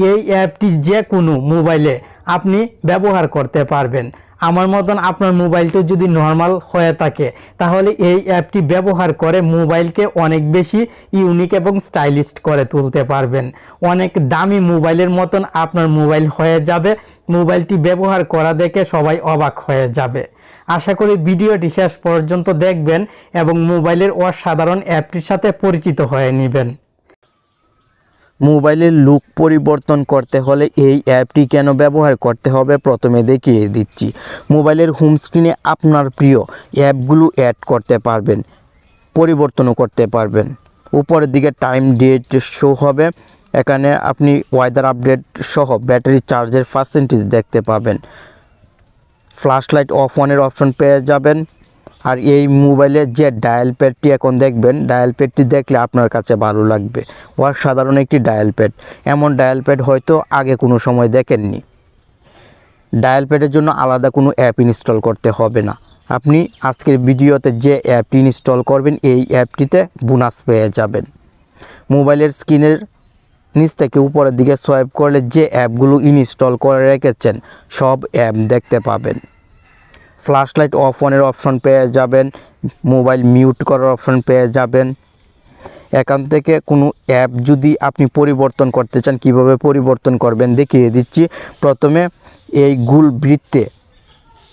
এই অ্যাপটি যে কোনো মোবাইলে আপনি ব্যবহার করতে পারবেন। আমার মতন আপনার মোবাইলটা যদি নর্মাল হয়ে থাকে, তাহলে এই অ্যাপটি ব্যবহার করে মোবাইলকে অনেক বেশি ইউনিক এবং স্টাইলিশ করে তুলতে পারবেন। অনেক দামি মোবাইলের মতন আপনার মোবাইল হয়ে যাবে, মোবাইলটি ব্যবহার করা দেখে সবাই অবাক হয়ে যাবে। আশা করি ভিডিওটি শেষ পর্যন্ত দেখবেন এবং মোবাইলের অসাধারণ অ্যাপটির সাথে পরিচিত হয়ে নেবেন। মোবাইলের লুক পরিবর্তন করতে হলে এই অ্যাপটি কেন ব্যবহার করতে হবে প্রথমে দেখিয়ে দিচ্ছি। মোবাইলের হোম স্ক্রিনে আপনার প্রিয় অ্যাপগুলো অ্যাড করতে পারবেন, পরিবর্তনও করতে পারবেন। উপরের দিকে টাইম ডেট শো হবে, এখানে আপনি ওয়েদার আপডেট সহ ব্যাটারি চার্জের পার্সেন্টেজ দেখতে পাবেন। ফ্ল্যাশ লাইট অফ অনের অপশন পেয়ে যাবেন। আর এই মোবাইলে যে ডায়াল প্যাডটি এখন দেখবেন, ডায়াল প্যাডটি দেখলে আপনার কাছে ভালো লাগবে। অসাধারণ একটি ডায়াল প্যাড। এমন ডায়াল প্যাড হয়তো আগে কোনো সময় দেখেননি। ডায়াল প্যাডের জন্য আলাদা কোনো অ্যাপ ইনস্টল করতে হবে না। আপনি আজকের ভিডিওতে যে অ্যাপটি ইনস্টল করবেন, এই অ্যাপটিতে বোনাস পেয়ে যাবেন। মোবাইলের স্ক্রিনের নিচ থেকে উপরের দিকে সোয়াইপ করলে যে অ্যাপগুলো ইনস্টল করে রেখেছেন, সব অ্যাপ দেখতে পাবেন। ফ্ল্যাশ লাইট অফ অনের অপশন পেয়ে যাবেন মোবাইল মিউট করার অপশন পেয়ে যাবেন। এখান থেকে কোনো অ্যাপ যদি আপনি পরিবর্তন করতে চান, কীভাবে পরিবর্তন করবেন দেখিয়ে দিচ্ছি। প্রথমে এই গুল বৃত্তে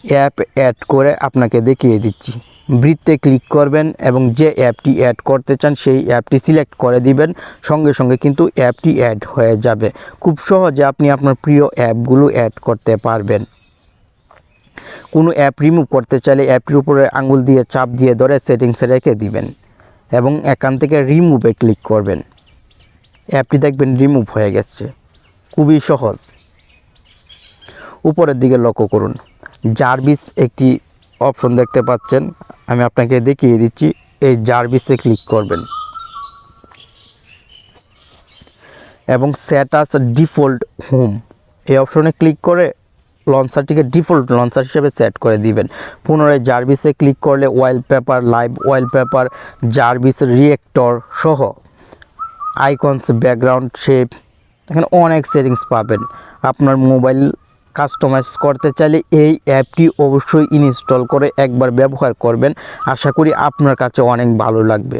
অ্যাপ অ্যাড করে আপনাকে দেখিয়ে দিচ্ছি। বৃত্তে ক্লিক করবেন এবং যে অ্যাপটি অ্যাড করতে চান, সেই অ্যাপটি সিলেক্ট করে দিবেন। সঙ্গে সঙ্গে কিন্তু অ্যাপটি অ্যাড হয়ে যাবে। খুব সহজে আপনি আপনার প্রিয় অ্যাপগুলো অ্যাড করতে পারবেন। কোনো অ্যাপ রিমুভ করতে চাইলে অ্যাপটির উপরে আঙুল দিয়ে চাপ দিয়ে ধরে সেটিংসে রেখে দিবেন এবং এখান থেকে রিমুভে ক্লিক করবেন। অ্যাপটি দেখবেন রিমুভ হয়ে গেছে। খুবই সহজ। উপরের দিকে লক্ষ্য করুন। জারবিস একটি অপশন দেখতে পাচ্ছেন। আমি আপনাকে দেখিয়ে দিচ্ছি। এই জারবিসে ক্লিক করবেন। এবং স্যাটাস ডিফল্ট হোম এই অপশনে ক্লিক করে লঞ্চারটিকে ডিফল্ট লঞ্চার হিসেবে সেট করে দিবেন। পুনরায় জার্ভিসে ক্লিক করলে wallpaper live wall paper Jarvis reactor সহ আইকনস, ব্যাকগ্রাউন্ড শেপ, এখানে অনেক সেটিংস পাবেন। আপনার মোবাইল কাস্টমাইজ করতে চাইলে এই অ্যাপটি অবশ্যই ইনস্টল করে একবার ব্যবহার করবেন। আশা করি আপনার কাছে অনেক ভালো লাগবে।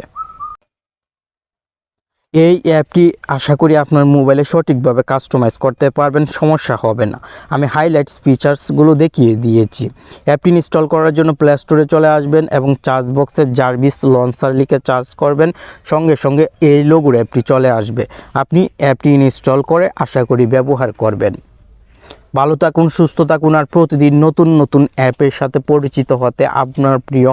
এই অ্যাপটি আশা করি আপনার মোবাইলে সঠিকভাবে কাস্টমাইজ করতে পারবেন, সমস্যা হবে না। আমি হাইলাইটস ফিচার্সগুলো দেখিয়ে দিয়েছি। অ্যাপটি ইনস্টল করার জন্য প্লে স্টোরে চলে আসবেন এবং চার্জ বক্সের জার্ভিস লঞ্চার লিখে চার্জ করবেন। সঙ্গে সঙ্গে এই লোগোর অ্যাপটি চলে আসবে। আপনি অ্যাপটি ইনস্টল করে আশা করি ব্যবহার করবেন। ভালো থাকুন, সুস্থ থাকুন আর প্রতিদিন নতুন নতুন অ্যাপের সাথে পরিচিত হতে আপনার প্রিয়